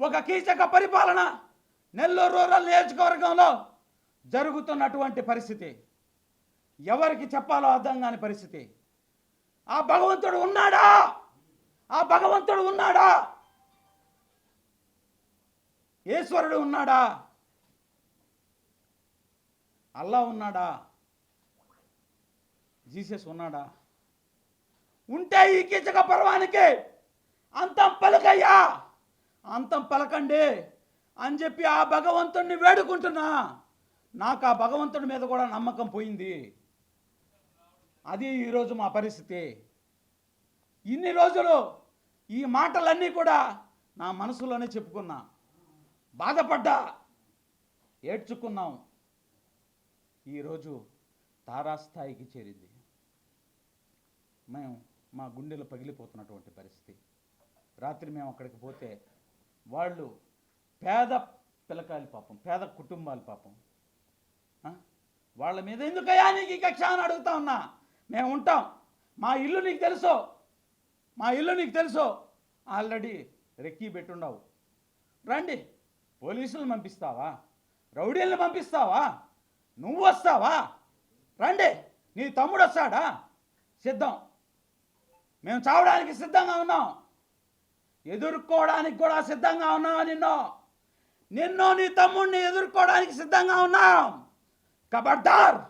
ఒక కీచక పరిపాలన నెల్లూరు రూరల్ నియోజకవర్గంలో జరుగుతున్నటువంటి పరిస్థితి. ఎవరికి చెప్పాలో అర్థం కాని పరిస్థితి. ఆ భగవంతుడు ఉన్నాడా? ఆ భగవంతుడు ఉన్నాడా? ఈశ్వరుడు ఉన్నాడా? అల్లా ఉన్నాడా? జీసస్ ఉన్నాడా? ఉంటే ఈ కీచక పర్వానికి అంతం పలుకయ్యా! అంతం పలకండి అని చెప్పి ఆ భగవంతుణ్ణి వేడుకుంటున్నా. నాకు ఆ భగవంతుడి మీద కూడా నమ్మకం పోయింది. అది ఈరోజు మా పరిస్థితి. ఇన్ని రోజులు ఈ మాటలన్నీ కూడా నా మనసులోనే చెప్పుకున్నా. బాధపడ్డా. ఏడ్చుకున్నాం. ఈరోజు తారాస్థాయికి చేరింది. మేము మా గుండెలు పగిలిపోతున్నటువంటి పరిస్థితి. రాత్రి మేము అక్కడికి పోతే వాళ్ళు పేద పిల్లకాయలు పాపం పేద కుటుంబాలు పాపం. వాళ్ళ మీద ఎందుకయ్యా నీకు ఈ కక్ష అని అడుగుతా ఉన్నా? మేము ఉంటాం. మా ఇల్లు నీకు తెలుసు. మా ఇల్లు నీకు తెలుసు. ఆల్రెడీ రెక్కీ పెట్టుండవు. రండి. పోలీసులను పంపిస్తావా? రౌడీలను పంపిస్తావా? నువ్వు వస్తావా? రండి. నీ తమ్ముడు వస్తాడా? సిద్ధం. మేము చావడానికి సిద్ధంగా ఉన్నాం. ఎదుర్కోవడానికి కూడా సిద్ధంగా ఉన్నావు నిన్ను? నిన్ను నీ తమ్ముడిని ఎదుర్కోవడానికి సిద్ధంగా ఉన్నాం. కబడ్దార్.